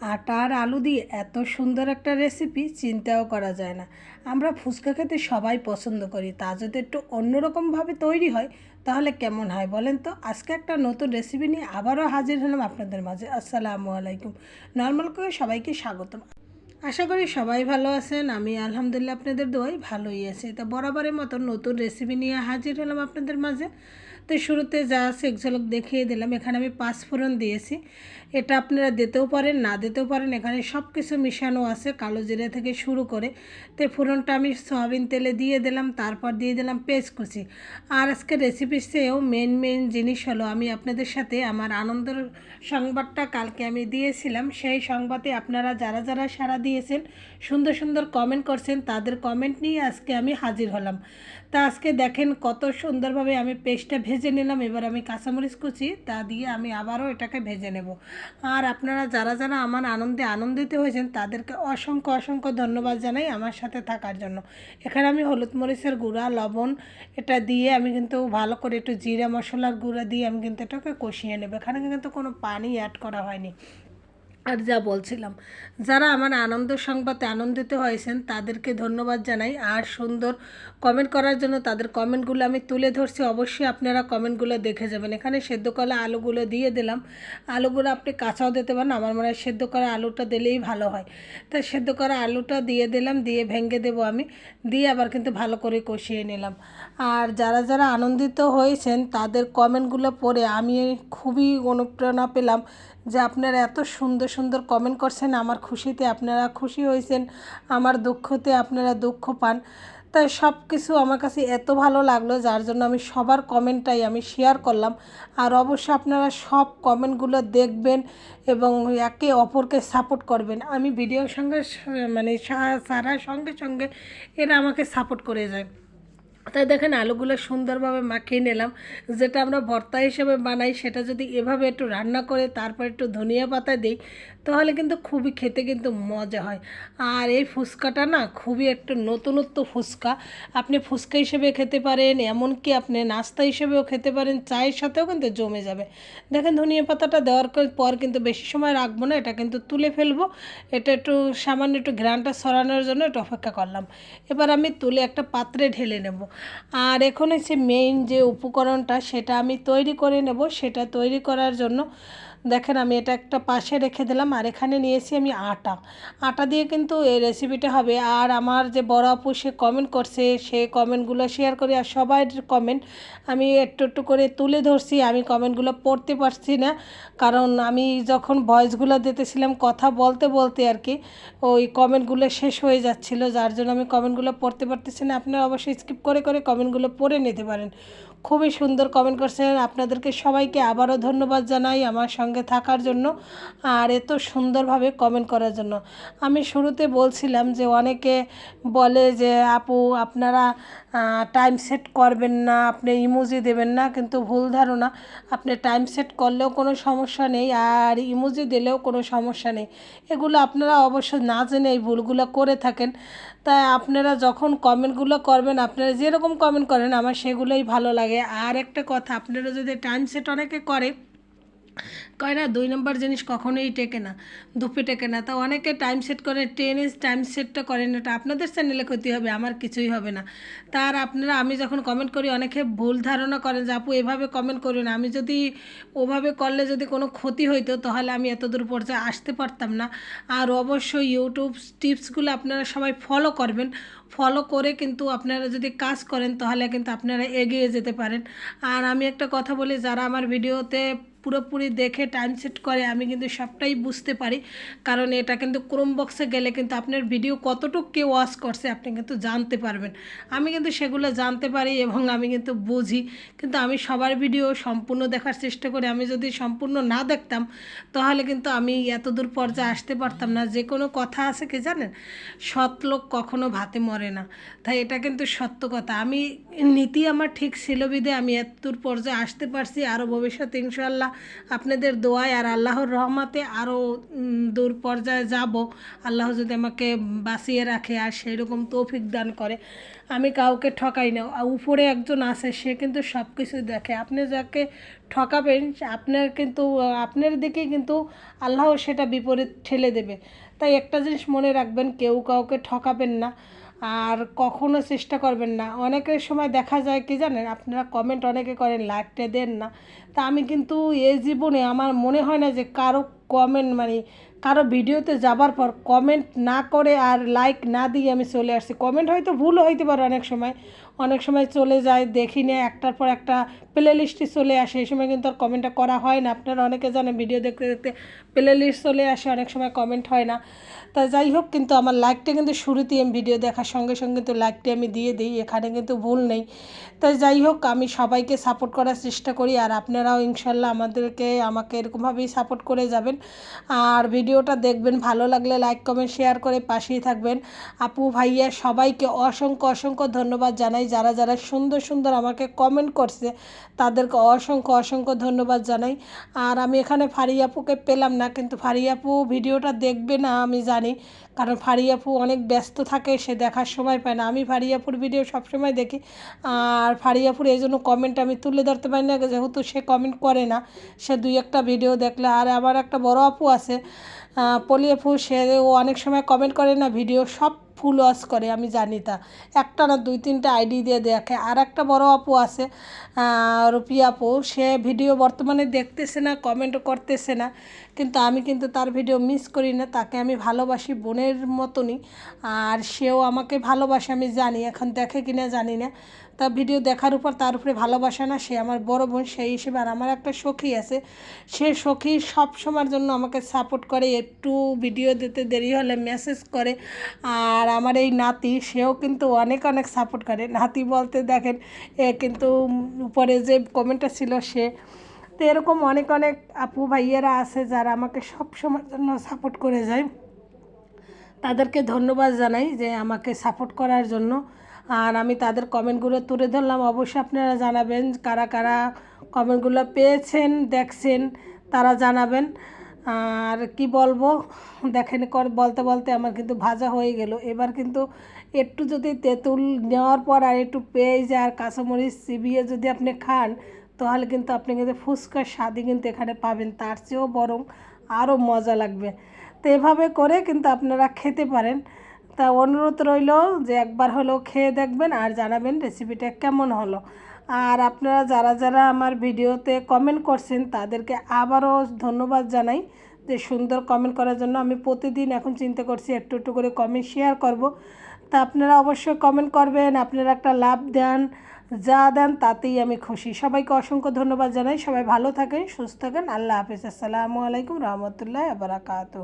আটা আর আলু দিয়ে এত সুন্দর একটা রেসিপি চিন্তাও করা যায় না। আমরা ফুচকা খেতে সবাই পছন্দ করি, তা যদি একটু অন্যরকমভাবে তৈরি হয়, তাহলে কেমন হয় বলেন তো? আজকে একটা নতুন রেসিপি নিয়ে আবারও হাজির হলাম আপনাদের মাঝে। আসসালামু আলাইকুম। নর্মাল করে সবাইকে স্বাগতম। আশা করি সবাই ভালো আছেন, আমি আলহামদুলিল্লাহ আপনাদের দোয়াই ভালোই আছি। তো বরাবরের মতো নতুন রেসিপি নিয়ে হাজির হলাম আপনাদের মাঝে। তো শুরুতে যা আছে এক ঝলক দেখিয়ে দিলাম। এখানে আমি পাঁচ ফোড়ন দিয়েছি। এটা আপনারা দিতেও পারেন, না দিতেও পারেন। এখানে সব কিছু মিশানো আছে, কালো জিরে থেকে শুরু করে। তো ফোড়নটা আমি সয়াবিন তেলে দিয়ে দিলাম, তারপর দিয়ে দিলাম পেঁয়াজ কুচি। আর আজকে রেসিপির মেন মেন জিনিস হলো, আমি আপনাদের সাথে আমার আনন্দের সংবাদটা কালকে আমি দিয়েছিলাম। সেই সংবাদে আপনারা যারা যারা সারা দিয়েছেন, সুন্দর সুন্দর কমেন্ট করছেন, তাদের কমেন্ট নিয়ে আজকে আমি হাজির হলাম। তা আজকে দেখেন কত সুন্দরভাবে আমি পেস্টটা ভেজে নিলাম। এবার আমি কাঁচামরিচ কুচি, তা দিয়ে আমি আবারও এটাকে ভেজে নেব। আর আপনারা যারা যারা আমার আনন্দে আনন্দিত হয়েছেন, তাদেরকে অসংখ্য অসংখ্য ধন্যবাদ জানাই আমার সাথে থাকার জন্য। এখানে আমি হলুদ মরিচের গুঁড়া, লবণ এটা দিয়ে আমি কিন্তু ভালো করে একটু জিরা মশলার গুঁড়া দিয়ে আমি কিন্তু এটাকে কষিয়ে নেব। এখানে কিন্তু কোনো পানি অ্যাড করা হয়নি। আর যা বলছিলাম। যারা আমার আনন্দ সংবাদে আনন্দিত হয়েছেন, তাদেরকে ধন্যবাদ জানাই। আর সুন্দর কমেন্ট করার জন্য তাদের কমেন্টগুলো আমি তুলে ধরছি। অবশ্যই আপনারা কমেন্টগুলো দেখে যাবেন। এখানে সেদ্ধ করা আলুগুলো দিয়ে দিলাম। আলুগুলো আপনি কাঁচাও দিতে পারেন। আমার মনে হয় সেদ্ধ করা আলুটা দিলেই ভালো হয়। তা সেদ্ধ করা আলুটা দিয়ে দিলাম। দিয়ে ভেঙে দেবো আমি। দিয়ে আবার কিন্তু ভালো করে কষিয়ে নিলাম। আর যারা যারা আনন্দিত হয়েছেন, তাদের কমেন্টগুলো পড়ে আমি খুবই অনুপ্রেরণা পেলাম। যে আপনারা এত সুন্দর সুন্দর কমেন্ট করছেন, আমার খুশিতে আপনারা খুশি হয়েছেন, আমার দুঃখতে আপনারা দুঃখ পান। তাই সব কিছু আমার কাছে এত ভালো লাগল, যার জন্য আমি সবার কমেন্টটাই আমি শেয়ার করলাম। আর অবশ্যই আপনারা সব কমেন্টগুলো দেখবেন এবং একে অপরকে সাপোর্ট করবেন। আমি ভিডিওর সঙ্গে মানে সারা সঙ্গে সঙ্গে এরা আমাকে সাপোর্ট করে যায়। তাই দেখেন আলুগুলো সুন্দরভাবে মাখিয়ে নিলাম। যেটা আমরা ভর্তা হিসেবে বানাই, সেটা যদি এভাবে একটু রান্না করে, তারপর একটু ধনিয়া পাতা দিই তাহলে কিন্তু খুবই খেতে কিন্তু মজা হয়। আর এই ফুচকাটা না খুবই একটা নতুনত্ব ফুচকা। আপনি ফুচকা হিসেবে খেতে পারেন, এমনকি আপনি নাস্তা হিসেবেও খেতে পারেন, চায়ের সাথেও কিন্তু জমে যাবে। দেখেন ধনিয়া পাতাটা দেওয়ার পর কিন্তু বেশি সময় রাখব না, এটা কিন্তু তুলে ফেলব। এটা একটু সামান্য একটু ঘ্রানটা সরানোর জন্য একটু অপেক্ষা করলাম। এবার আমি তুলে একটা পাত্রে ঢেলে নেব। আর এখন হচ্ছে মেইন যে উপকরণটা, সেটা আমি তৈরি করে নেব। সেটা তৈরি করার জন্য দেখেন আমি এটা একটা পাশে রেখে দিলাম, আর এখানে নিয়েছি আমি আটা। আটা দিয়ে কিন্তু এই রেসিপিটা হবে। আর আমার যে বড় আপু, সে কমেন্ট করছে, সে কমেন্টগুলো শেয়ার করি, আর সবাই কমেন্ট আমি একটু একটু করে তুলে ধরছি, আমি কমেন্টগুলো পড়তে পারছি না। কারণ আমি যখন ভয়েসগুলো দিতেছিলাম, কথা বলতে বলতে আর কি, ওই কমেন্টগুলো শেষ হয়ে যাচ্ছিল। যার জন্য আমি কমেন্টগুলো পড়তে পারতেছি না। আপনারা অবশ্যই স্কিপ করে করে কমেন্টগুলো পড়ে নিতে পারেন। খুবই সুন্দর কমেন্ট করছেন। আপনাদেরকে সবাইকে আবারও ধন্যবাদ জানাই আমার সঙ্গে থাকার জন্য আর এত সুন্দরভাবে কমেন্ট করার জন্য। আমি শুরুতে বলছিলাম যে অনেকে বলে যে, আপু, আপনারা টাইম সেট করবেন না, আপনি ইমোজি দেবেন না। কিন্তু ভুল ধারণা, আপনি টাইম সেট করলেও কোনো সমস্যা নেই আর ইমোজি দিলেও কোনো সমস্যা নেই। এগুলো আপনারা অবশ্য না জেনে এই ভুলগুলো করে থাকেন। তাই আপনারা যখন কমেন্টগুলো করবেন, আপনারা যেরকম কমেন্ট করেন, আমার সেগুলোই ভালো লাগে। আর একটা কথা আপনারা যদি টাইম সেট অনেকে করে কয় না, দুই নম্বর জিনিস কখনোই টেকে না দুপে টেকে না। তা অনেকে টাইম সেট করে টেনিস টাইম সেটটা করেন এটা আপনাদের চ্যানেলে ক্ষতি হবে, আমার কিছুই হবে না। তার আপনারা, আমি যখন কমেন্ট করি, অনেকে ভুল ধারণা করেন যে, আপু, এভাবে কমেন্ট করুন আমি যদি ওভাবে করলে যদি কোনো ক্ষতি হইতো, তাহলে আমি এত দূর পর্যায়ে আসতে পারতাম না। আর অবশ্যই ইউটিউব টিপসগুলো আপনারা সবাই ফলো করবেন। ফলো করে কিন্তু আপনারা যদি কাজ করেন, তাহলে কিন্তু আপনারা এগিয়ে যেতে পারেন। আর আমি একটা কথা বলি, যারা আমার ভিডিওতে পুরোপুরি দেখে টাইম সেট করে, আমি কিন্তু সবটাই বুঝতে পারি। কারণ এটা কিন্তু ক্রোম বক্সে গেলে কিন্তু আপনার ভিডিও কতটুকু কে ওয়াচ করছে, আপনি কিন্তু জানতে পারবেন। আমি কিন্তু সেগুলো জানতে পারি এবং আমি কিন্তু বুঝি। কিন্তু আমি সবার ভিডিও সম্পূর্ণ দেখার চেষ্টা করি। আমি যদি সম্পূর্ণ না দেখতাম, তাহলে কিন্তু আমি এত দূর পর্যায়ে আসতে পারতাম না। যে কোনো কথা আছে কি জানেন? সৎ লোক কখনো ভাতে মরে না। তাই এটা কিন্তু সত্য কথা। আমি নীতি আমার ঠিক ছিল বিধে আমি এত দূর পর্যায়ে আসতে পারছি। আরও ভবিষ্যতে ইনশাল্লাহ আপনাদের দোয়ায় আর আল্লাহর রহমাতে আরও দূর পর্যায়ে যাব। আল্লাহ যদি আমাকে বাঁচিয়ে রাখে আর সেই রকম তৌফিক দান করে, আমি কাউকে ঠকাই না। আর উপরে একজন আছে, সে কিন্তু সব কিছু দেখে। আপনি যাকে ঠকাবেন, আপনার কিন্তু, আপনার দিকে কিন্তু আল্লাহ সেটা বিপরীত ঠেলে দেবে। তাই একটা জিনিস মনে রাখবেন, কেউ কাউকে ঠকাবেন না। আর কখনো চেষ্টা করবেন না। অনেকের সময় দেখা যায় কি জানেন, আপনারা কমেন্ট অনেকে করেন লাইকটা দেন না। তা আমি কিন্তু এই জীবনে আমার মনে হয় না যে কারও কমেন্ট মানে কারও ভিডিওতে যাবার পর কমেন্ট না করে আর লাইক না দিয়ে আমি চলে আসছি। কমেন্ট হয়তো ভুল হইতে পারে অনেক সময়। অনেক সময় চলে যায়, দেখি না, একটার পর একটা প্লে লিস্টে চলে আসে। এই সময় কিন্তু আর কমেন্টটা করা হয় না। আপনারা অনেকে জানেন ভিডিও দেখতে দেখতে প্লে লিস্ট চলে আসে, অনেক সময় কমেন্ট হয় না। তা যাই হোক, কিন্তু আমার লাইকটা কিন্তু শুরুতেই আমি ভিডিও দেখার সঙ্গে সঙ্গে কিন্তু লাইকটি আমি দিয়ে দিই, এখানে কিন্তু ভুল নেই। তাই যাই হোক, আমি সবাইকে সাপোর্ট করার চেষ্টা করি। আর আপনারাও ইনশাল্লাহ আমাদেরকে আমাকে এরকমভাবেই সাপোর্ট করে যাবেন। আর ভিডিওটা দেখবেন, ভালো লাগলে লাইক কমেন্ট শেয়ার করে পাশেই থাকবেন। আপু, ভাইয়া, সবাইকে অসংখ্য অসংখ্য ধন্যবাদ জানাই। যারা যারা সুন্দর সুন্দর আমাকে কমেন্ট করছে, তাদেরকে অসংখ্য অসংখ্য ধন্যবাদ জানাই। আর আমি এখানে ফারিয়াপুকে পেলাম না, কিন্তু ফারিয়াপু ভিডিওটা দেখবে না, আমি জানি। কারণ ফারিয়াপু অনেক ব্যস্ত থাকে, সে দেখার সময় পায় না। আমি ফারিয়াপুর ভিডিও সবসময় দেখি। আর ফারিয়াপুর এই জন্য কমেন্ট আমি তুলে ধরতে পারি না, যেহেতু সে কমেন্ট করে না, সে দুই একটা ভিডিও দেখলে। আর আমার একটা বড় আপু আছে পলি ফুস সে ও অনেক সময় কমেন্ট করে না ভিডিও সব ফুল ওয়াশ করে, আমি জানি তা। একটা না দুই তিনটা আইডি দিয়ে দেখে। আর একটা বড় আপু আছে রুপি আপু, সে ভিডিও বর্তমানে দেখতেছে না কমেন্টও করতেছে না। কিন্তু আমি কিন্তু তার ভিডিও মিস করি না, তাকে আমি ভালোবাসি বোনের মতনই। আর সেও আমাকে ভালোবাসে, আমি জানি, এখন দেখে কি না জানি না। তা ভিডিও দেখার উপর তার উপরে ভালোবাসা না, সে আমার বড় বোন, সেই হিসেবে আর আমার একটা সখী আছে। সে সখী সব সময়ের জন্য আমাকে সাপোর্ট করে, একটু ভিডিও দিতে দেরি হলে মেসেজ করে। আর আমার এই নাতি, সেও কিন্তু অনেক অনেক সাপোর্ট করে। নাতি বলতে দেখেন, এ কিন্তু উপরে যে কমেন্টটা ছিল সে, তো এরকম অনেক অনেক আপু ভাইয়েরা আছে যারা আমাকে সব সময়ের জন্য সাপোর্ট করে যায়। তাদেরকে ধন্যবাদ জানাই যে আমাকে সাপোর্ট করার জন্য। আর আমি তাদের কমেন্টগুলো তুলে ধরলাম। অবশ্যই আপনারা জানাবেন কারা কারা কমেন্টগুলো পেয়েছেন, দেখছেন, তারা জানাবেন। আর কি বলব? দেখেন, কর, বলতে বলতে আমার কিন্তু ভাজা হয়ে গেল। এবার কিন্তু একটু যদি তেঁতুল নেওয়ার পর আর একটু পেঁয়াজ আর কাঁচামরিচ চিবিয়ে যদি আপনি খান, তাহলে কিন্তু আপনি কিন্তু ফুচকার স্বাদই কিন্তু এখানে পাবেন। তার চেয়েও বরং আরও মজা লাগবে। তো এভাবে করে কিন্তু আপনারা খেতে পারেন। তা অনুরোধ রইল যে একবার হলেও খেয়ে দেখবেন আর জানাবেন রেসিপিটা কেমন হলো। আর আপনারা যারা যারা আমার ভিডিওতে কমেন্ট করছেন, তাদেরকে আবারও ধন্যবাদ জানাই যে সুন্দর কমেন্ট করার জন্য। আমি প্রতিদিন এখন চিন্তা করছি, একটু একটু করে কমেন্ট শেয়ার করব। তা আপনারা অবশ্যই কমেন্ট করবেন, আপনারা একটা লাভ দেন, যা দেন তাতেই আমি খুশি। সবাইকে অসংখ্য ধন্যবাদ জানাই। সবাই ভালো থাকেন, সুস্থ থাকেন। আল্লাহ হাফিজ। আসসালামু আলাইকুম রহমতুল্লাহ বারাকাতু